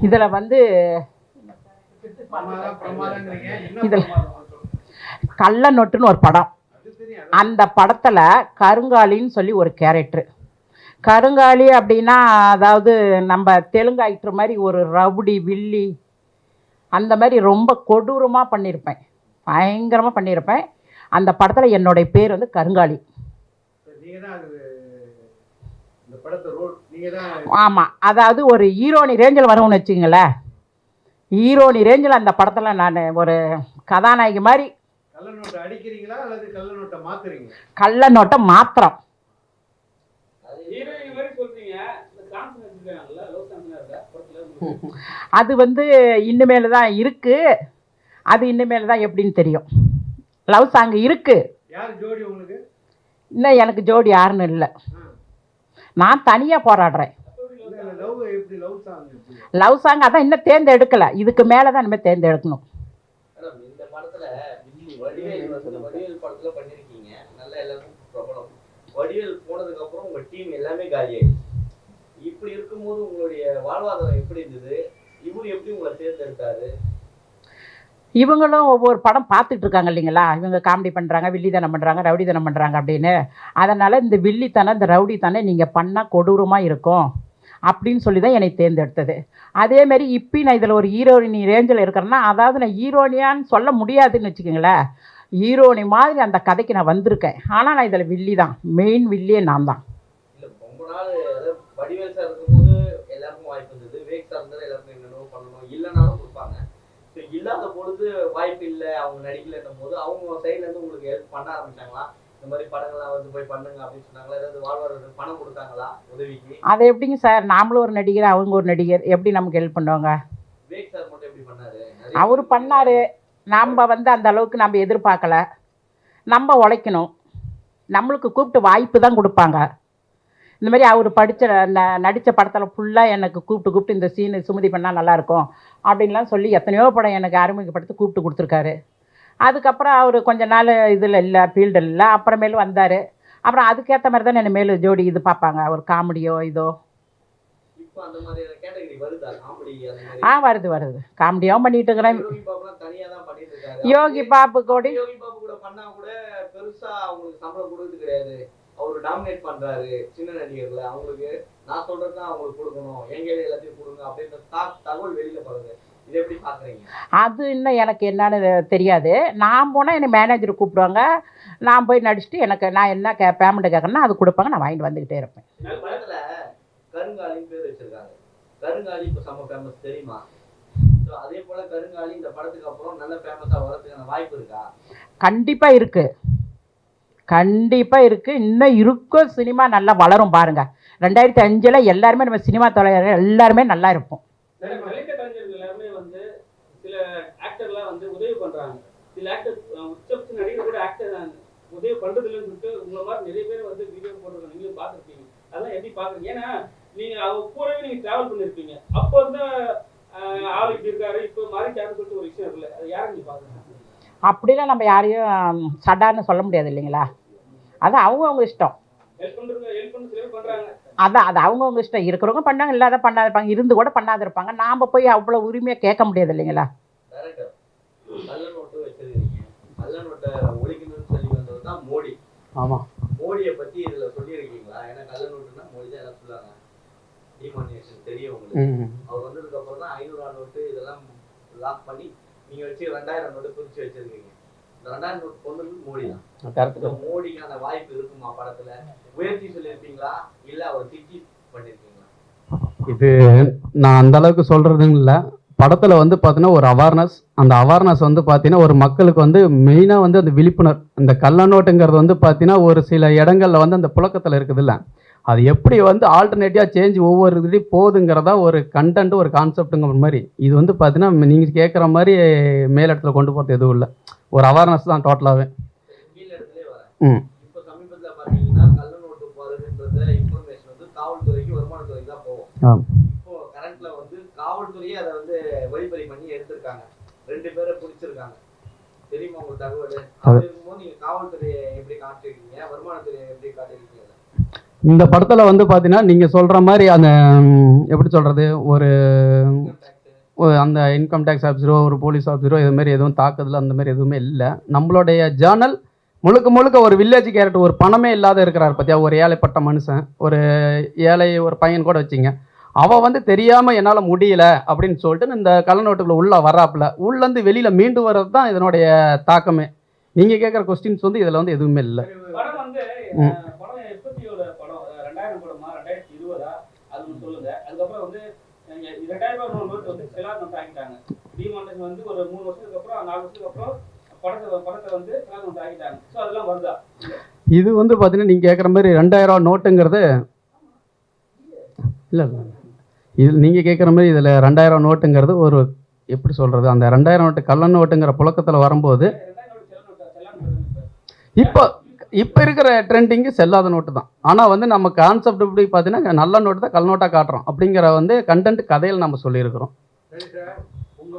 இதில் வந்து இதில் கள்ள நொட்டுன்னு ஒரு படம். அந்த படத்தில் கருங்காலின்னு சொல்லி ஒரு கேரக்டரு கருங்காலி அப்படின்னா அதாவது நம்ம தெலுங்கு ஆக்டர் மாதிரி ஒரு ரவுடி வில்லி அந்த மாதிரி ரொம்ப கொடூரமாக பண்ணியிருப்பேன் பயங்கரமாக பண்ணியிருப்பேன் அந்த படத்தில் என்னுடைய பேர் வந்து கருங்காலி நீங்க தான் அது இந்த படத்தை ரோல் நீங்க தான் ஆமாம் அதாவது ஒரு ஹீரோனி ரேஞ்சில் வரும்னு வச்சுங்களேன் ஹீரோனி ரேஞ்சில் அந்த படத்தில் நான் ஒரு கதாநாயகி மாதிரி கள்ள நோட்டை மாத்திரம் இருக்கா? அது வந்து இனிமேல் தான் இருக்குது அது இனிமேல் தான் எப்படின்னு தெரியும். லவ் சாங் இருக்குது யார் ஜோடி உங்களுக்கு? இன்னும் எனக்கு ஜோடி யாருன்னு இல்லை. நான் தனியாக போராடுறேன். லவ் எப்படி லவ் சாங் லவ் அதான் இன்னும் தேர்ந்தெடுக்கலை. இதுக்கு மேலே தான் இனிமேல் தேர்ந்தெடுக்கணும் இந்த படத்துல வடிவேல் வடிவேல் நல்ல பிரபலம் வடிவேல் போனதுக்கு அப்புறம் உங்க டீம் எல்லாமே காலியாயிடுச்சு. இப்படி இருக்கும்போது உங்களுடைய வாழ்வாதாரம் எப்படி இருந்தது? இவரு எப்படி உங்களை தேர்ந்தெடுத்தாரு? இவங்களும் ஒவ்வொரு படம் பார்த்துட்டு இருக்காங்க இல்லைங்களா? இவங்க காமெடி பண்ணுறாங்க வில்லித்தனம் பண்ணுறாங்க ரவுடித்தனம் பண்ணுறாங்க அப்படின்னு. அதனால் இந்த வில்லித்தனம் இந்த ரவுடித்தனை நீங்கள் பண்ணால் கொடூரமாக இருக்கும் அப்படின்னு சொல்லி தான் என்னை தேர்ந்தெடுத்தது. அதேமாரி இப்போ நான் இதில் ஒரு ஹீரோயினி ரேஞ்சில் இருக்கிறேன்னா அதாவது நான் ஹீரோனியான்னு சொல்ல முடியாதுன்னு வச்சுக்கோங்களேன். ஹீரோனி மாதிரி அந்த கதைக்கு நான் வந்திருக்கேன். ஆனால் நான் இதில் வில்லி தான் மெயின் வில்லியே நான் தான் எல்லாருக்கும் வாய்ப்பு இருந்தது. வேக் சார் இருந்தாலும் எல்லாருக்கும் என்னென்னவோ பண்ணணும். இல்லைனாலும் கொடுப்பாங்க. இல்லாத பொழுது வாய்ப்பு இல்லை அவங்க நடிக்கலைன்னும் போது அவங்க சைட்ல இருந்து உங்களுக்கு ஹெல்ப் பண்ண ஆரம்பிச்சாங்களா? இந்த மாதிரி படங்கள்லாம் வந்து போய் பண்ணுங்க அப்படின்னு சொன்னாங்களா? ஏதாவது வாழ்வாதாரம் பணம் கொடுத்தாங்களா உதவிக்கு? அது எப்படிங்க சார்? நாமளும் ஒரு நடிகர் அவங்க ஒரு நடிகர். எப்படி நமக்கு ஹெல்ப் பண்ணுவாங்க? வேக் சார் மட்டும் எப்படி பண்ணாரு? அவர் பண்ணார். நாம் வந்து அந்த அளவுக்கு நம்ம எதிர்பார்க்கல. நம்ம உழைக்கணும். நம்மளுக்கு கூப்பிட்டு வாய்ப்பு தான் கொடுப்பாங்க. இந்த மாதிரி அவர் படித்த ந நடித்த படத்தில் ஃபுல்லாக எனக்கு கூப்பிட்டு கூப்பிட்டு இந்த சீனு சுமதி பண்ணால் நல்லாயிருக்கும் அப்படின்லாம் சொல்லி எத்தனையோ படம் எனக்கு அறிமுகப்படுத்தி கூப்பிட்டு கொடுத்துருக்காரு. அதுக்கப்புறம் அவர் கொஞ்ச நாள் இதில் இல்லை ஃபீல்டில் இல்லை அப்புறமேலு வந்தார். அப்புறம் அதுக்கேற்ற மாதிரி தான் என்ன மேலு ஜோடி இது பார்ப்பாங்க ஒரு காமெடியோ இதோ. ஆ வருது வருது. காமெடியாகவும் பண்ணிட்டு இருக்கிறேன். யோகி பாபுலாம் தனியா தான் பண்ணிட்டு இருக்காரு. யோகி பாபு கோடி. அவர் டாமினேட் பண்றாரு சின்ன நடிகர்ல. அவங்களுக்கு நான் சொல்றதுதான் அவங்களுக்கு கொடுக்கணும். எங்க எல்லாத்தையும் கொடுங்க அப்படின்ற தகவல் வெளியில போறது அது இன்னும் எனக்கு என்னன்னு தெரியாது. நான் போனால் என்னை மேனேஜர் கூப்பிடுவாங்க. நான் போய் நடிச்சுட்டு எனக்கு நான் என்ன கே பேமெண்ட் கேட்குறேன்னா அது கொடுப்பாங்க. நான் வாங்கிட்டு வந்துக்கிட்டே இருப்பேன். கருங்காலின்னு பேர் வச்சிருக்காங்க கருங்காலி இப்ப செம்ம ஃபேமஸ் தெரியுமா? அதே போல கருங்காலி இந்த படத்துக்கு அப்புறம் நல்ல ஃபேமஸா வரதுக்கான வாய்ப்பு இருக்கா? கண்டிப்பாக இருக்குது கண்டிப்பாக இருக்குது இன்னும் இருக்கும் சினிமா நல்லா வளரும் பாருங்கள் ரெண்டாயிரத்தி அஞ்சில் எல்லாருமே நம்ம சினிமா தொலைவர் எல்லாருமே நல்லா இருப்போம். சில மலைக்க எல்லாருமே வந்து சில ஆக்டர்லாம் வந்து உதவி பண்றாங்க. சில ஆக்டர் உச்ச நடிகர் கூட ஆக்டர் உதவி பண்றது இல்லைன்னு சொல்லிட்டு உங்களை மாதிரி நிறைய பேர் வந்து வீடியோ போட்டுருக்காங்க. நீங்களும் பார்த்துருப்பீங்க. அதெல்லாம் எப்படி பார்க்குறீங்க? ஏன்னா நீங்கள் அவங்க கூடவே நீங்கள் ட்ராவல் பண்ணியிருப்பீங்க அப்போ வந்து ஆஹ், ஆள் இப்படி இருக்காரு இப்போ மாறிட்டாருன்னு சொல்லிட்டு ஒரு விஷயம் இருக்குல்ல. அது யாரை நீங்க பாக்குறீங்க அப்படிலாம் நம்ம யாரையும் சடான்னு சொல்ல முடியாது இல்லைங்களா? அது அவங்கவுங்க இஷ்டம். அதான் அது அவங்கவுங்க இஷ்டம். இருக்கிறவங்க பண்ணாங்க இல்லாத பண்ணாத இருப்பாங்க. இருந்து கூட பண்ணாத இருப்பாங்க. நாம் போய் அவ்வளோ உரிமையாக கேட்க முடியாது இல்லைங்களா? ஆமாம் மோடியை பத்தி இதுல சொல்லியிருக்கீங்களா? ஏன்னா கள்ள நோட்டுனா மோடி தான் எல்லாம் சொல்லுவாங்க. டிமானியேஷன் தெரியும் அவர் வந்ததுக்கு அப்புறம் தான் ஐநூறு நோட்டு இதெல்லாம் லாக் பண்ணி நீங்க வச்சு ரெண்டாயிரம் நோட்டு பிரிச்சு வச்சிருக்கீங்க. இந்த ரெண்டாயிரம் நோட்டு வந்து மோடி தான். மோடிக்கான வாய்ப்பு இருக்குமா படத்துல? முயற்சி சொல்லியிருப்பீங்களா? இல்ல அவர் திட்டி பண்ணிருக்கீங்களா? இது நான் அந்த அளவுக்கு சொல்கிறதுன்னு இல்லை. படத்தில் வந்து பார்த்தீங்கன்னா ஒரு அவேர்னஸ் அந்த அவேர்னஸ் வந்து பார்த்தீங்கன்னா ஒரு மக்களுக்கு வந்து மெயினாக வந்து அந்த விழிப்புணர்வு அந்த கள்ள நோட்டுங்கிறது வந்து பார்த்தீங்கன்னா ஒரு சில இடங்கள்ல வந்து அந்த புழக்கத்தில் இருக்குதுல்ல. அது எப்படி வந்து ஆல்டர்னேட்டிவாக சேஞ்ச் ஒவ்வொரு இதுலேயும் போகுதுங்கிறதா ஒரு கண்டென்ட் ஒரு கான்செப்ட்டுங்கிற மாதிரி. இது வந்து பார்த்தீங்கன்னா நீங்கள் கேட்குற மாதிரி மேல் இடத்துல கொண்டு போகிறது எதுவும் இல்லை. ஒரு அவேர்னஸ் தான் டோட்டலாகவே ம். ரெண்டு பேரை பிடிச்சிருக்காங்க. தெரியுமா உங்களுக்கு தகவல்? காவல்துறையை எப்படி காட்டிருக்கீங்க? வருமானத்துறையை எப்படி காட்டிருக்கீங்க? இந்த படத்தில் வந்து பார்த்தீங்கன்னா நீங்கள் சொல்கிற மாதிரி அந்த எப்படி சொல்கிறது ஒரு அந்த இன்கம் டேக்ஸ் ஆஃபீஸரோ ஒரு போலீஸ் ஆஃபீஸரோ இது மாதிரி எதுவும் தாக்குதல் அந்த மாதிரி எதுவுமே இல்லை. நம்மளுடைய ஜேர்னல் முழுக்க முழுக்க ஒரு வில்லேஜ் கேரக்டர் ஒரு பணமே இல்லாத இருக்கிறார் பார்த்தியா ஒரு ஏழைப்பட்ட மனுஷன் ஒரு ஏழை ஒரு பையன் கூட வச்சிங்க. அவன் வந்து தெரியாமல் என்னால் முடியல அப்படின்னு சொல்லிட்டு இந்த கள்ளநோட்டுக்குள்ள உள்ள வராப்புல உள்ளேருந்து வெளியில் மீண்டு வர்றது தான் இதனுடைய தாக்கமே. நீங்கள் கேட்குற கொஸ்டின்ஸ் வந்து இதில் வந்து எதுவுமே இல்லை படம் வந்து ம். அஹ், படம் எப்பத்தியோட படம் அஹ், ரெண்டாயிரம் படமா ரெண்டாயிரத்தி இருபதா அது ஒண்ணு சொல்லுங்க அதுக்கப்புறம் வந்து அஹ், ரெண்டாயிரம் ரூபாய் நோட் நோட்டு வந்து டிமாண்டேஷன் வந்து ஒரு மூணு வருஷத்துக்கு அப்புறம் நாலு வருஷத்துக்கு அப்புறம் படத்தை படத்தை வந்து ஸோ அதெல்லாம் வருதா? இது வந்து பார்த்தீங்கன்னா நீங்கள் கேட்குற மாதிரி ரெண்டாயிரம் நோட்டுங்கிறது இல்லை இல்லை இது நீங்கள் கேட்குற மாதிரி இதில் ரெண்டாயிரம் நோட்டுங்கிறது ஒரு எப்படி சொல்கிறது அந்த ரெண்டாயிரம் நோட்டு கள்ள நோட்டுங்கிற புழக்கத்தில் வரும்போது இப்போ இப்போ இருக்கிற ட்ரெண்டிங்கு செல்லாத நோட்டு தான். ஆனால் வந்து நம்ம கான்செப்ட் எப்படி பார்த்தீங்கன்னா நல்ல நோட்டு தான் கல் நோட்டாக காட்டுறோம். அப்படிங்கிற வந்து கண்டென்ட் கதையில் நம்ம சொல்லியிருக்கிறோம். சரி சார் உங்க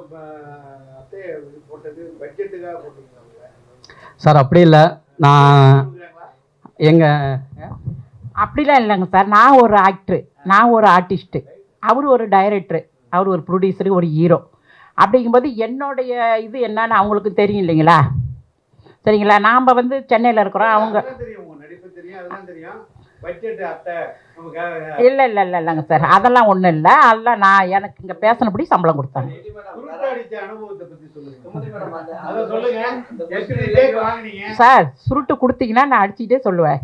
அத்தையை போட்டது பட்ஜெட்டுக்காக போட்டீங்களா சார் அப்படி இல்லை. நான்? எங்கள் அப்படிலாம் இல்லைங்க சார். நான் ஒரு ஆக்டரு நான் ஒரு ஆர்டிஸ்ட்டு அவர் ஒரு டைரக்டரு அவர் ஒரு ப்ரொடியூசரு ஒரு ஹீரோ அப்படிங்கும்போது என்னுடைய இது என்னன்னு அவங்களுக்கு தெரியும் இல்லைங்களா? சரிங்களா? நாம் வந்து சென்னையில் இருக்கிறோம். அவங்க இல்லை இல்லை இல்லை இல்லைங்க சார். அதெல்லாம் ஒன்றும் இல்லை. அதெல்லாம் நான் எனக்கு இங்கே பேசினபடி சம்பளம் கொடுத்தாங்க. சார் சுருட்டு கொடுத்தீங்கன்னா நான் அடிச்சுக்கிட்டே சொல்லுவேன்.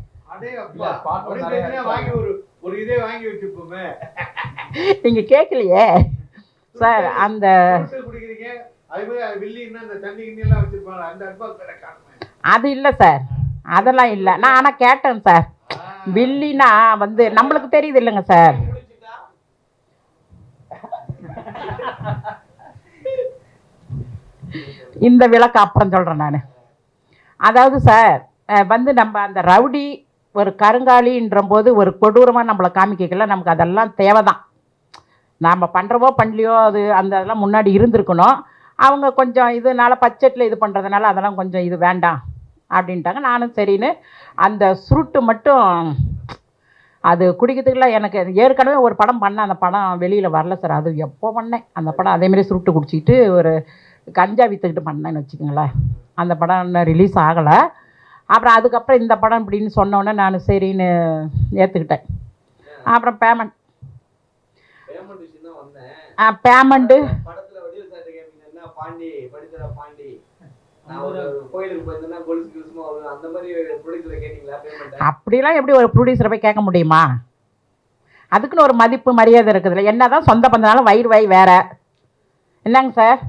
நீங்கள் கேட்கலையே சார் அந்த அது இல்லை சார். அதெல்லாம் இல்லை. நான் ஆனால் கேட்டேன் சார். பில்லினா வந்து நம்மளுக்கு தெரியுது இல்லைங்க சார். இந்த விளக்கு அப்புறம் சொல்கிறேன் நான். அதாவது சார் வந்து நம்ம அந்த ரவுடி ஒரு கருங்காலின்ற போது ஒரு கொடூரமாக நம்மளை காமிக்கல நமக்கு அதெல்லாம் தேவை தான் நாம் பண்ணுறவோ பண்ணலையோ அது அந்த அதெல்லாம் முன்னாடி இருந்திருக்கணும். அவங்க கொஞ்சம் இதனால பட்ஜெட்டில் இது பண்ணுறதுனால அதெல்லாம் கொஞ்சம் இது வேண்டாம். அப்படின்ட்டாங்க. நானும் சரின்னு அந்த சுருட்டு மட்டும் அது குடிக்கிறதுக்குலாம் எனக்கு ஏற்கனவே ஒரு படம் பண்ணேன். அந்த படம் வெளியில் வரல சார். அது எப்போ பண்ணேன்? அந்த படம் அதேமாரி சுருட்டு குடிச்சிக்கிட்டு ஒரு கஞ்சா விற்றுக்கிட்டு பண்ணேன்னு வச்சுக்கோங்களேன். அந்த படம் இன்னும் ரிலீஸ் ஆகலை. அப்புறம் அதுக்கப்புறம் இந்த படம் இப்படின்னு சொன்னோன்னே நான் சரின்னு ஏற்றுக்கிட்டேன் அப்புறம் பேமெண்ட். பேமெண்ட்டு அப்படிலாம் எப்படி ஒரு ப்ரொடியூசரை போய் கேட்க முடியுமா? அதுக்குன்னு ஒரு மதிப்பு மரியாதை இருக்குதுல்ல. என்ன தான் சொந்த பந்தனாலும் வயிறு வாய் வேற. என்னங்க சார்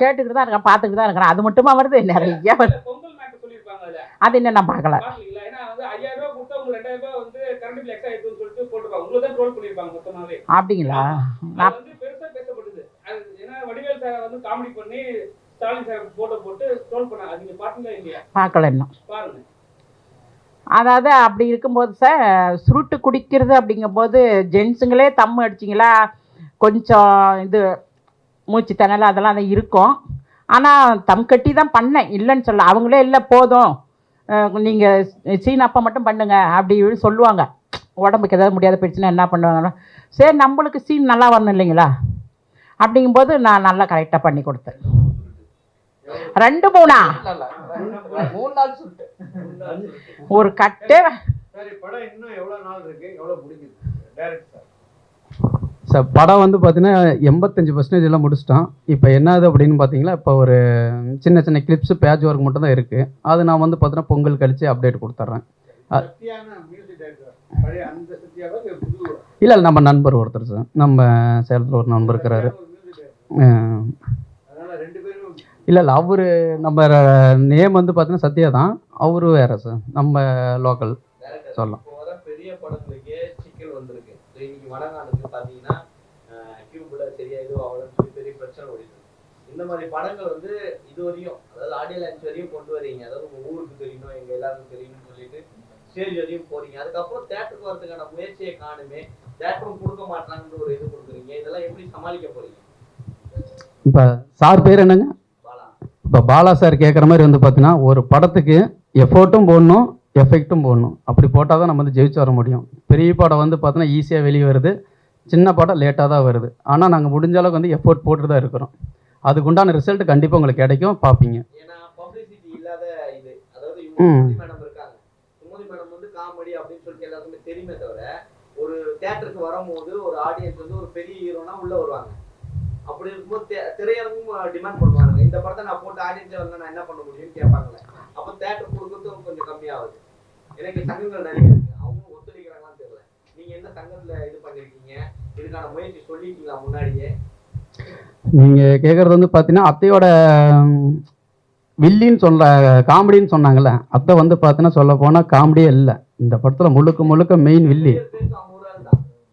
கேட்டுக்கிட்டு தான் இருக்கேன் பார்த்துக்கிட்டு தான் இருக்கிறேன் அது மட்டுமா வருது? நிறைய வருது பொங்கல் மேட்டர் சொல்லியிருப்பாங்க அதுல அது என்ன நான் பார்க்கல தான் அப்படிங்களா? பார்க்கல இன்னும். அதாவது அப்படி இருக்கும்போது சார் சுருட்டு குடிக்கிறது அப்படிங்கும்போது ஜென்ஸுங்களே தம்மு அடிச்சிங்களா? கொஞ்சம் இது மூச்சு திணறல் அதெல்லாம் அது இருக்கும். ஆனால் தம் கட்டி தான் பண்ணேன். இல்லைன்னு சொல்ல அவங்களே இல்லை போதும். நீங்கள் சீன் அப்பா மட்டும் பண்ணுங்க. அப்படி இப்படின்னு சொல்லுவாங்க. உடம்புக்கு ஏதாவது முடியாத போயிடுச்சுன்னா என்ன பண்ணுவாங்கன்னா சரி நம்மளுக்கு சீன் நல்லா வரணும் இல்லைங்களா? அப்படிங்கும்போது நான் நல்லா கரெக்டாக பண்ணி கொடுத்தேன். ரெண்டு மூணா? ஒரு கட்டே படம் சார் படம் வந்து பார்த்தீங்கன்னா எண்பத்தஞ்சு பர்சன்டேஜ் எல்லாம் முடிச்சிட்டோம் இப்போ என்னது அப்படின்னு பார்த்தீங்களா இப்போ ஒரு சின்ன சின்ன கிளிப்ஸ் பேட்ச் ஒர்க் மட்டும் தான் இருக்குது அது நான் வந்து பார்த்தீங்கன்னா பொங்கல் கழித்து அப்டேட் கொடுத்துட்றேன். இல்லை இல்லை நம்ம நண்பர் ஒருத்தர் சார். நம்ம சேலத்தில் ஒரு நண்பர் இருக்கிறாரு. இல்லை இல்லை அவர் நம்ம நேம் வந்து பார்த்தீங்கன்னா சத்யா தான். அவரு வேறு சார். நம்ம லோக்கல் சொல்லலாம். பெரிய சிக்கல் வந்திருக்கு. இன்னைக்கு வடநாடுக்கு பாத்தீங்கன்னா கியூப்ல சரியா எதுவும் அவ்வளவு சொல்லி பெரிய பிரச்சனை ஓடிட்டு. இந்த மாதிரி படங்கள் வந்து இது வரையும் அதாவது ஆடியோ லான்ச் வரையும் கொண்டு வரீங்க. அதாவது உங்க ஊருக்கு தெரியணும் எங்க எல்லாருக்கும் தெரியணும்னு சொல்லிட்டு ஸ்டேஜ் வரையும் போறீங்க. அதுக்கப்புறம் தேட்டருக்கு வரதுக்கான முயற்சியை காணுமே தேட்டரும் கொடுக்க மாட்டாங்கன்ற ஒரு இது கொடுக்குறீங்க. இதெல்லாம் எப்படி சமாளிக்க போறீங்க? இப்போ சார் பேர் என்னங்க? பாலா. இப்போ பாலா சார் கேட்குற மாதிரி வந்து பார்த்தீங்கன்னா ஒரு படத்துக்கு எஃபோர்ட்டும் போடணும் எஃபெக்ட்டும் போடணும். அப்படி போட்டால் தான் நம்ம வந்து ஜெயிச்சு வர முடியும். பெரிய படம் வந்து பார்த்தீங்கன்னா ஈஸியாக வெளியே வருது. சின்ன படம் லேட்டாக தான் வருது. ஆனால் நாங்கள் முடிஞ்ச அளவுக்கு வந்து எஃபோர்ட் போட்டு தான் இருக்கிறோம். அதுக்கு உண்டான ரிசல்ட் கண்டிப்பாக உங்களுக்கு கிடைக்கும். பார்ப்பீங்க. ம். தெரியுமே தவிர ஒரு தியேட்டருக்கு வரும்போது ஒரு ஆடியன்ஸ் வந்து ஒரு பெரிய ஹீரோனா உள்ள வருவாங்க. அப்படி இருக்கும்போது திரையரங்கும் டிமாண்ட் பண்ணுவாங்க இந்த படத்தை நான் போட்டு ஆடியன்ஸே வந்து நான் என்ன பண்ண முடியும்னு கேட்பாங்கல்ல அப்போ தியேட்டர் கொடுக்கறதும் கொஞ்சம் கம்மியாகுது. எனக்கு சங்கங்கள் நிறைய இருக்கு. அவங்க ஒத்துழைக்கிறாங்களான்னு தெரியல. நீங்க என்ன சங்கத்துல இது பண்ணிருக்கீங்க? இதுக்கான முயற்சி சொல்லிட்டீங்களா முன்னாடியே? நீங்கள் கேட்குறது வந்து பார்த்தீங்கன்னா அத்தையோட வில்லின்னு சொல்ல காமெடின்னு சொன்னாங்கல்ல அத்தை வந்து பார்த்தீங்கன்னா சொல்ல போனால் காமெடியே இல்லை. இந்த படத்தில் முழுக்க முழுக்க மெயின் வில்லி.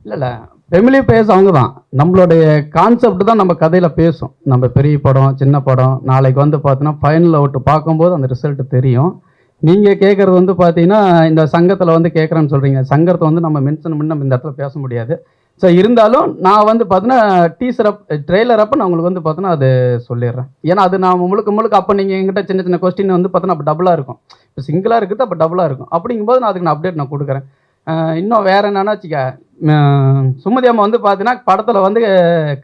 இல்லை இல்லை. ஃபெமிலி பேஸ் அவங்க தான். நம்மளுடைய கான்செப்ட் தான் நம்ம கதையில் பேசும். நம்ம பெரிய படம் சின்ன படம் நாளைக்கு வந்து பார்த்தீங்கன்னா ஃபைனல் அவுட் பார்க்கும்போது அந்த ரிசல்ட் தெரியும். நீங்கள் கேட்குறது வந்து பார்த்தீங்கன்னா இந்த சங்கத்தில் வந்து கேட்குறேன்னு சொல்கிறீங்க சங்கத்தை வந்து நம்ம மென்ஷன் பண்ணி நம்ம இந்த இடத்துல பேச முடியாது. ஸோ இருந்தாலும் நான் வந்து பார்த்தீங்கன்னா டீசர் அப் ட்ரெய்லர் அப்போ நான் உங்களுக்கு வந்து பார்த்தீங்கன்னா அது சொல்லிடுறேன். ஏன்னா அது நான் முழுக்க முழுக்க அப்போ நீங்கள் எங்கிட்ட சின்ன சின்ன கொஸ்டின் வந்து பார்த்தீங்கன்னா அப்போ டபுளாக இருக்கும். இப்போ சிங்கிளாக இருக்குது அப்போ டபுளாக இருக்கும். அப்படிங்கும்போது நான் அதுக்கு நான் அப்டேட் நான் கொடுக்குறேன். இன்னும் வேறு என்னென்னா வச்சுக்க சுமதி அம்மா வந்து பார்த்தீங்கன்னா படத்தில் வந்து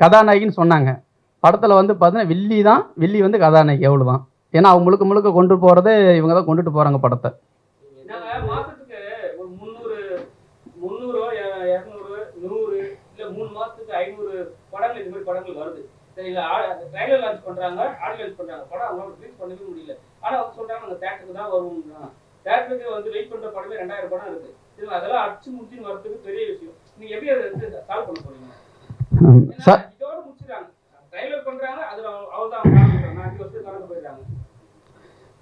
கதாநாயகின்னு சொன்னாங்க. படத்தில் வந்து பார்த்தீங்கன்னா வில்லி தான் வில்லி வந்து கதாநாயகி எவ்வளோ தான் ஏன்னா அவங்க முழுக்க முழுக்க கொண்டு போகிறதே இவங்க தான் கொண்டுட்டு போகிறாங்க படத்தை. வந்து வெயிட் பண்ற படமே ரெண்டாயிரம் படம் இருக்கு. அதெல்லாம் அடிச்சு வரதுக்கு பெரிய விஷயம். நீங்க எப்படி அதை வந்து சால்வ் பண்ண போறீங்க? ஏன்னா சார் இதோட முடிச்சிடுறாங்க ட்ரைலர் பண்றாங்க அதுல அவ்வளவுதான் அவங்க அஞ்சு வருஷத்துக்கு கலந்து போயிடுறாங்க.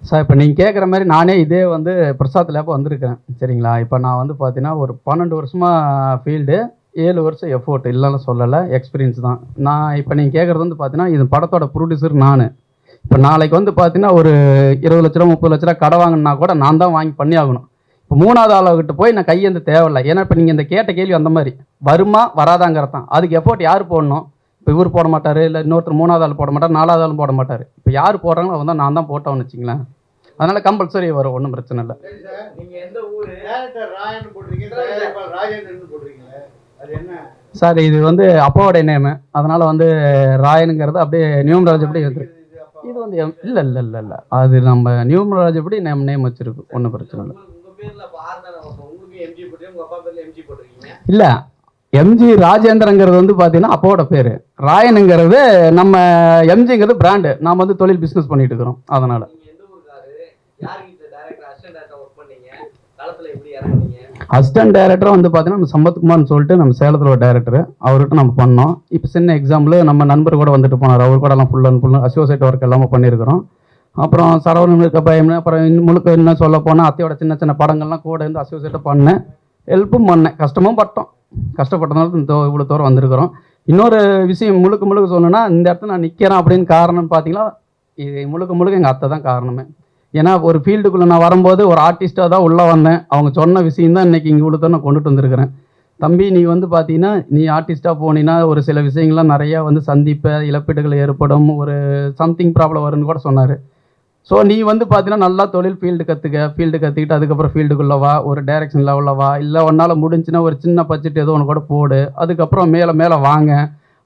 சார் இப்போ நீங்கள் கேட்குற மாதிரி நானே இதே வந்து பிரசாத் லேப் வந்திருக்கேன் சரிங்களா? இப்போ நான் வந்து பார்த்தீங்கன்னா ஒரு பன்னெண்டு வருஷமாக ஃபீல்டு ஏழு வருஷம் எஃபோர்ட் இல்லைன்னு சொல்லலை எக்ஸ்பீரியன்ஸ் தான். நான் இப்போ நீங்கள் கேட்குறது வந்து பார்த்தீங்கன்னா இது படத்தோட ப்ரொடியூசர் நான். இப்போ நாளைக்கு வந்து பார்த்தீங்கன்னா ஒரு இருபது லட்ச ரூபா முப்பது லட்ச ரூபா கடை வாங்கினா கூட நான் தான் வாங்கி பண்ணி ஆகணும் இப்போ மூணாவது ஆளுகிட்ட போய் நான் கையேந்து தேவையில்லை. ஏன்னா இப்போ நீங்கள் இந்த கேட்ட கேள்வி அந்த மாதிரி. வருமா வராதாங்கிறது தான் அதுக்கு எஃபோர்ட் யார் போடணும்? இப்போ இவர் போட மாட்டார் இல்லை இன்னொருத்தர் மூணாவது ஆள் போட மாட்டார் நாலாவது ஆள் போட மாட்டார். இப்போ யார் போடுறாங்களோ அவன் தான் நான் தான் போட்டவன்னு வச்சுங்களேன் அதனால் கம்பல்சரி வரும் ஒன்றும் பிரச்சனை இல்லை. சரி சார் நீங்க எந்த ஊரு? டேரக்டர் ராயன் போட்டிருக்கீங்க தயாரிப்பாளர் ராஜேந்திரன் போட்டிருக்கீங்களே அது என்ன? சார் இது வந்து அப்பாவோட நேமு அதனால் வந்து ராயனுங்கிறது அப்படியே நியூமராஜ் எப்படி வந்து இது வந்து இல்லை இல்லை இல்லை இல்லை. அது நம்ம நியூமராஜ் எப்படி நேம் நேம் வச்சிருக்கு. ஒன்றும் பிரச்சனை இல்லை. இல்லை எம்ஜி ராஜேந்திரங்கிறது வந்து பார்த்தீங்கன்னா அப்பாவோட பேர். ராயனுங்கிறது நம்ம எம்ஜிங்கிறது பிராண்டு நாம் வந்து தொழில் பிஸ்னஸ் பண்ணிட்டு இருக்கிறோம். அதனால். அசிஸ்டன்ட் டேரக்டர் ஒர்க் பண்ணீங்க? களத்துல எப்படி இறங்குனீங்க? அசிஸ்டன்ட் டைரக்டர் வந்து பார்த்தீங்கன்னா நம்ம சம்பத்குமார்னு சொல்லிட்டு நம்ம சேலத்தில் ஒரு டைரக்டர் அவர்கிட்ட நம்ம பண்ணோம். இப்போ சின்ன எக்ஸாம்பிள் நம்ம நண்பர் கூட வந்துட்டு போனார். அவர் கூட எல்லாம் full and full associate work எல்லாமே பண்ணியிருக்கிறோம் அப்புறம் சரவணன் இருக்க பயம்னு அப்புறம் இன்னும் முழுக்க இன்னும் சொல்ல போனால் அத்தையோட சின்ன சின்ன படங்கள்லாம் கூட இருந்து அசோசியேட்டாக பண்ணேன். ஹெல்ப்பும் பண்ணேன். கஷ்டமும் பட்டோம். கஷ்டப்பட்டதுனால இந்த இவ்வளோ தூரம் வந்திருக்கிறோம். இன்னொரு விஷயம் முழுக்க முழுக்க சொல்லணும்னா இந்த இடத்துல நான் நிற்கிறேன் அப்படின்னு காரணம் பார்த்தீங்கன்னா இது முழுக்க முழுக்க எங்கள் அத்தை தான் காரணமே. ஏன்னா ஒரு ஃபீல்டுக்குள்ளே நான் வரும்போது ஒரு ஆர்டிஸ்ட்டாக தான் உள்ளே வந்தேன். அவங்க சொன்ன விஷயம் தான் இன்றைக்கி இங்கே இவ்வளோ நான் கொண்டுட்டு வந்திருக்கிறேன். தம்பி நீ வந்து பார்த்தீங்கன்னா நீ ஆர்டிஸ்ட்டாக போனீங்கன்னா ஒரு சில விஷயங்கள்லாம் நிறையா வந்து சந்திப்ப இழப்பீடுகள் ஏற்படும் ஒரு சம்திங் ப்ராப்ளம் வரும்னு கூட சொன்னார். ஸோ நீ வந்து பார்த்தீங்கன்னா நல்லா தொழில் ஃபீல்டு கற்றுக்க ஃபீல்டு கற்றுக்கிட்டு அதுக்கப்புறம் ஃபீல்டுக்குள்ளே வா ஒரு டைரக்ஷன் லெவலில் வா. இல்லை உன்னால் முடிஞ்சுன்னா ஒரு சின்ன பட்ஜெட் ஏதோ ஒன்று கூட போடு. அதுக்கப்புறம் மேலே மேலே வாங்க.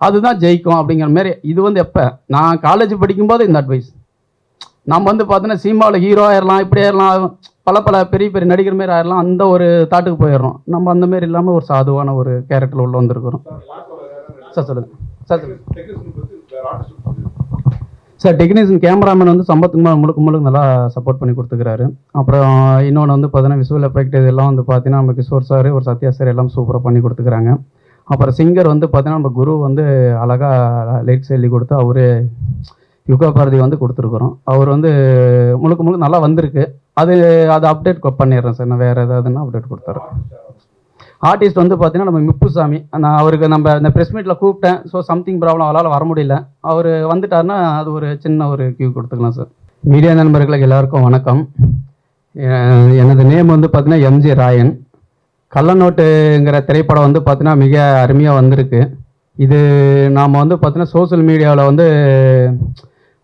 அதுதான் ஜெயிக்கும் அப்படிங்கிற மாதிரி. இது வந்து எப்போ? நான் காலேஜ் படிக்கும்போது இந்த அட்வைஸ் நம்ம வந்து பார்த்தீங்கன்னா சினிமாவில் ஹீரோ ஆயிடலாம் இப்படி ஆயிடலாம் பல பல பெரிய பெரிய நடிகர் மாரி ஆயிடலாம் அந்த ஒரு தாட்டுக்கு போயிடுறோம். நம்ம அந்த மாதிரி இல்லாமல் ஒரு சாதுவான ஒரு கேரக்டர் உள்ள வந்திருக்கிறோம். சார் சொல்லுங்கள் சார் சொல்லுங்க. டெக்னீஷியன் பத்தி வேற ஆர்டிஸ்ட் சார் டெக்னீஷியன் கேமராமேன் வந்து சம்பத்துக்குமார் முழுக்க முழுக்க நல்லா சப்போர்ட் பண்ணி கொடுத்துக்கிறாரு. அப்புறம் இன்னொன்று வந்து பார்த்தீங்கன்னா விசுவல் எஃபெக்ட் இதெல்லாம் வந்து பார்த்தீங்கன்னா நம்ம கிஷோர் சார் ஒரு சத்யா சார் எல்லாம் சூப்பராக பண்ணி கொடுத்துக்கிறாங்க. அப்புறம் சிங்கர் வந்து பார்த்தீங்கன்னா நம்ம குரு வந்து அழகாக லைட்ஸ் எழுதி கொடுத்து அவர் யுகா பாரதி வந்து கொடுத்துருக்குறோம். அவர் வந்து முழுக்க முழுக்க நல்லா வந்திருக்கு. அது அதை அப்டேட் பண்ணிடுறேன் சார் நான் வேறு ஏதாவதுன்னா அப்டேட் கொடுத்துட்றேன் ஆர்டிஸ்ட் வந்து பார்த்தீங்கன்னா நம்ம மிப்புசாமி. நான் அவருக்கு நம்ம இந்த ப்ரெஸ் மீட்டில் கூப்பிட்டேன். ஸோ சம்திங் ப்ராப்ளம் அவரால் வர முடியல. அவர் வந்துட்டாருன்னா அது ஒரு சின்ன ஒரு கியூ கொடுத்துக்கலாம் சார் மீடியா நண்பர்களுக்கு எல்லாருக்கும் வணக்கம். எனது நேம் வந்து பார்த்தீங்கன்னா எம்ஜி ராயன். கள்ளநோட்டுங்கிற திரைப்படம் வந்து பார்த்தீங்கன்னா மிக அருமையாக வந்திருக்கு. இது நாம் வந்து பார்த்தீங்கன்னா சோஷியல் மீடியாவில் வந்து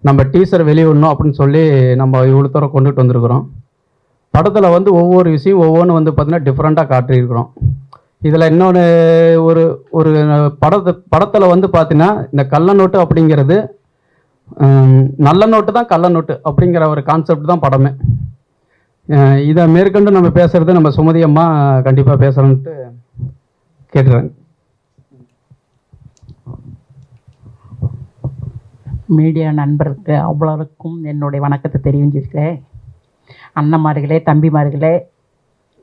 நம்ம டீசர் வெளியிடணும் அப்படின்னு சொல்லி நம்ம இவ்வளோ தூரம் கொண்டுட்டு வந்திருக்கிறோம். படத்தில் வந்து ஒவ்வொரு விஷயம் ஒவ்வொன்றும் வந்து பார்த்திங்கன்னா டிஃப்ரெண்ட்டாக காட்டியிருக்கிறோம். இதில் இன்னொன்று ஒரு ஒரு படத்தை படத்தில் வந்து பார்த்தீங்கன்னா இந்த கள்ள நோட்டு அப்படிங்கிறது நல்ல நோட்டு தான் கள்ள நோட்டு அப்படிங்கிற ஒரு கான்செப்ட் தான் படமே. இதை மேற்கொண்டு நம்ம பேசுகிறது நம்ம சுமதி அம்மா கண்டிப்பாக பேசணுன்ட்டு கேட்டுறேன். மீடியா நண்பருக்கு அவ்வளோருக்கும் என்னுடைய வணக்கத்தை தெரிவிச்சிருக்கேன் அண்ணன்மார்களே தம்பிமார்களே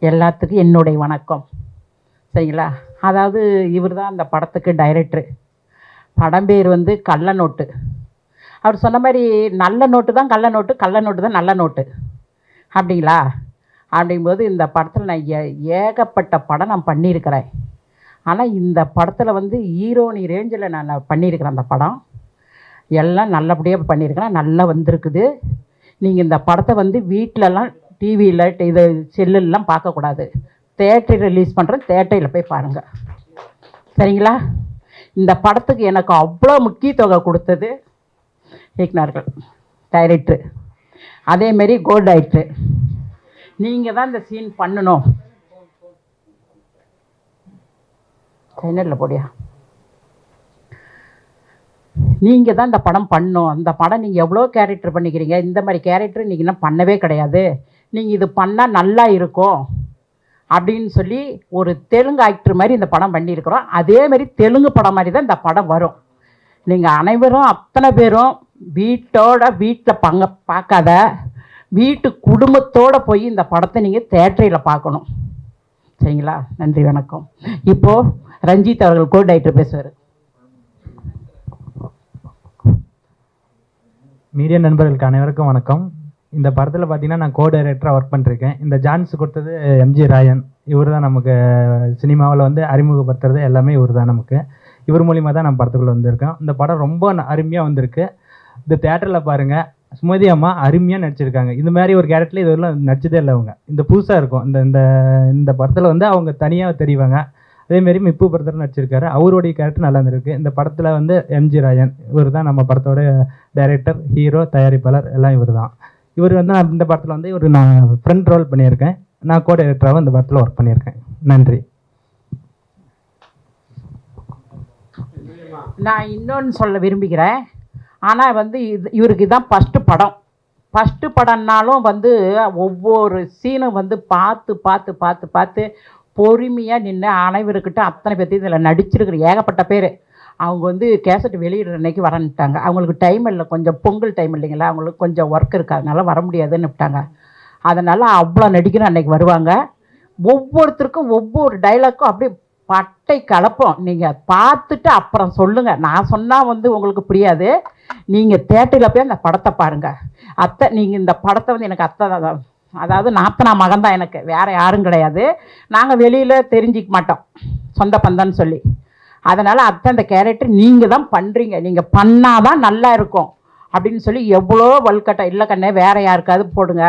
எல்லாத்துக்கும் என்னுடைய வணக்கம். சரிங்களா? அதாவது இவர் தான் அந்த படத்துக்கு டைரக்டரு படம் பேர் வந்து கள்ள நோட்டு. அவர் சொன்ன மாதிரி நல்ல நோட்டு தான் கள்ள நோட்டு கள்ள நோட்டு தான் நல்ல நோட்டு. அப்படிங்களா? அப்படிங்கும்போது இந்த படத்தில் நான் ஏ ஏகப்பட்ட படம் நான் பண்ணியிருக்கிறேன். ஆனால் இந்த படத்தில் வந்து ஹீரோனி ரேஞ்சில் நான் பண்ணியிருக்கிறேன் அந்த படம் எல்லாம் நல்லபடியாக பண்ணியிருக்கிறேன். நல்லா வந்திருக்குது. நீங்கள் இந்த படத்தை வந்து வீட்டிலலாம் டிவியில் இது செல்லுலாம் பார்க்கக்கூடாது. தேட்டர் ரிலீஸ் பண்ணுறேன் தேட்டரில் போய் பாருங்கள் சரிங்களா? இந்த படத்துக்கு எனக்கு அவ்வளோ முக்கியத்தொகை கொடுத்தது இயக்குனார்கள் டைரக்டரு அதேமாரி கோ டைரக்டரு நீங்கள் தான் இந்த சீன் பண்ணணும். சைனலில் போடியா? நீங்கள் தான் இந்த படம் பண்ணணும். அந்த படம் நீங்கள் எவ்வளோ கேரக்டர் பண்ணிக்கிறீங்க? இந்த மாதிரி கேரக்டர் நீங்கள் இன்னும் பண்ணவே கிடையாது. நீங்கள் இது பண்ணால் நல்லா இருக்கும். அப்படின்னு சொல்லி ஒரு தெலுங்கு ஆக்டர் மாதிரி இந்த படம் பண்ணியிருக்கிறோம். அதே மாதிரி தெலுங்கு படம் மாதிரி தான் இந்த படம் வரும். நீங்கள் அனைவரும் அத்தனை பேரும் வீட்டோட வீட்டில் பங்க பார்க்காத வீட்டு குடும்பத்தோடு போய் இந்த படத்தை நீங்கள் தேட்டரில் பார்க்கணும். சரிங்களா? நன்றி வணக்கம். இப்போது ரஞ்சித் அவர்கள் கோ டைரக்டர் பேசுவார். மீடியா நண்பர்களுக்கு அனைவருக்கும் வணக்கம். இந்த படத்தில் பார்த்தீங்கன்னா நான் கோ டைரக்டராக ஒர்க் பண்ணிருக்கேன். இந்த ஜான்ஸ் கொடுத்தது எம்ஜி ராயன். இவர் தான் நமக்கு சினிமாவில் வந்து அறிமுகப்படுத்துறது எல்லாமே இவர் தான் நமக்கு. இவர் மூலிமா தான் நம்ம படத்துக்குள்ளே வந்திருக்கோம். இந்த படம் ரொம்ப அருமையாக வந்திருக்கு. இந்த தேட்டரில் பாருங்கள் சுமதி அம்மா அருமையாக நடிச்சிருக்காங்க. இந்த மாதிரி ஒரு கேரக்டரில் இதுவரையும் நடிச்சதே இல்லை அவங்க. இந்த புதுசாக இருக்கும். இந்த இந்த இந்த படத்தில் வந்து அவங்க தனியாக தெரிவாங்க. அதேமாரி மிப்பு படத்தில் நடிச்சிருக்காரு. அவருடைய கேரக்டர் நல்லா இருந்திருக்கு. இந்த படத்தில் வந்து எம்ஜி ராயன். இவர் தான் நம்ம படத்தோட டைரக்டர் ஹீரோ தயாரிப்பாளர் எல்லாம் இவர் தான் இவர் வந்து இந்த படத்தில் வந்து இவர் நான் ஃப்ரெண்ட் ரோல் பண்ணியிருக்கேன். நான் கோ டைரக்டராகவும் இந்த படத்தில் ஒர்க் பண்ணியிருக்கேன். நன்றி. நான் இன்னொன்று சொல்ல விரும்புகிறேன். ஆனால் வந்து இது இவருக்கு தான் ஃபஸ்ட்டு படம். ஃபஸ்ட்டு படம்னாலும் வந்து ஒவ்வொரு சீனும் வந்து பார்த்து பார்த்து பார்த்து பார்த்து பொறுமையாக நின்று அனைவருக்கிட்ட அத்தனை பேர்த்தையும் இதில் நடிச்சிருக்கிற ஏகப்பட்ட பேர். அவங்க வந்து கேசட் வெளியிடுற அன்னைக்கு வரன்ட்டாங்க அவங்களுக்கு டைம் இல்லை. கொஞ்சம் பொங்கல் டைம் இல்லைங்களா? அவங்களுக்கு கொஞ்சம் ஒர்க் இருக்கு. அதனால் வர முடியாதுன்னு விட்டாங்க அதனால் அவ்வளோ நடிக்கணும் அன்னைக்கு வருவாங்க. ஒவ்வொருத்தருக்கும் ஒவ்வொரு டைலாக்கும் அப்படியே பட்டை கலப்போம். நீங்கள் பார்த்துட்டு அப்புறம் சொல்லுங்கள் நான் சொன்னால் வந்து உங்களுக்கு புரியாது. நீங்கள் தேட்டரில் போய் அந்த படத்தை பாருங்கள் அத்தை நீங்கள் இந்த படத்தை வந்து எனக்கு அத்தை தான். அதாவது நாத்தனா மகன் தான் எனக்கு. வேறு யாரும் கிடையாது. நாங்கள் வெளியில் தெரிஞ்சிக்க மாட்டோம். சொந்த பந்தம்னு சொல்லி. அதனால் அத்தை அந்த கேரக்டர் நீங்கள் தான் பண்ணுறீங்க நீங்கள் பண்ணால் தான் நல்லா இருக்கும். அப்படின்னு சொல்லி எவ்வளோ வல்கட்டை இல்லை கண்ணே வேறு யாருக்காவது போடுங்க.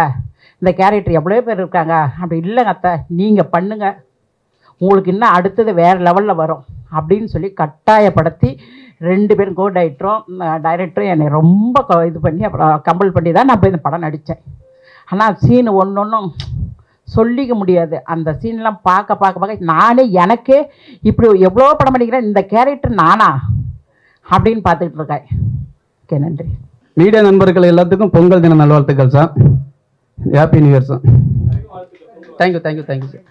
இந்த கேரக்டர் எவ்வளோ பேர் இருக்காங்க? அப்படி இல்லைங்க அத்தை நீங்கள் பண்ணுங்கள் உங்களுக்கு இன்னும் அடுத்தது வேறு லெவலில் வரும். அப்படின்னு சொல்லி கட்டாயப்படுத்தி ரெண்டு பேரும் கோ டைரக்டரும் டைரக்டரும் என்னை ரொம்ப இது பண்ணி அப்புறம் கம்பல் பண்ணி தான் நான் போய் இந்த படம் நடித்தேன். ஆனால் சீனு ஒன்று ஒன்றும் சொல்லிக்க முடியாது. அந்த சீன்லாம் பார்க்க பார்க்க பார்க்க நானே எனக்கே இப்படி எவ்வளோ படம் பண்ணிக்கிறேன் இந்த கேரக்டர் நானா? அப்படின்னு பார்த்துக்கிட்டு இருக்கேன். ஓகே நன்றி. மீடியா நண்பர்கள் எல்லாத்துக்கும் பொங்கல் தின நல்வாழ்த்துக்கள் sir happy new year sir thank you thank you thank you sir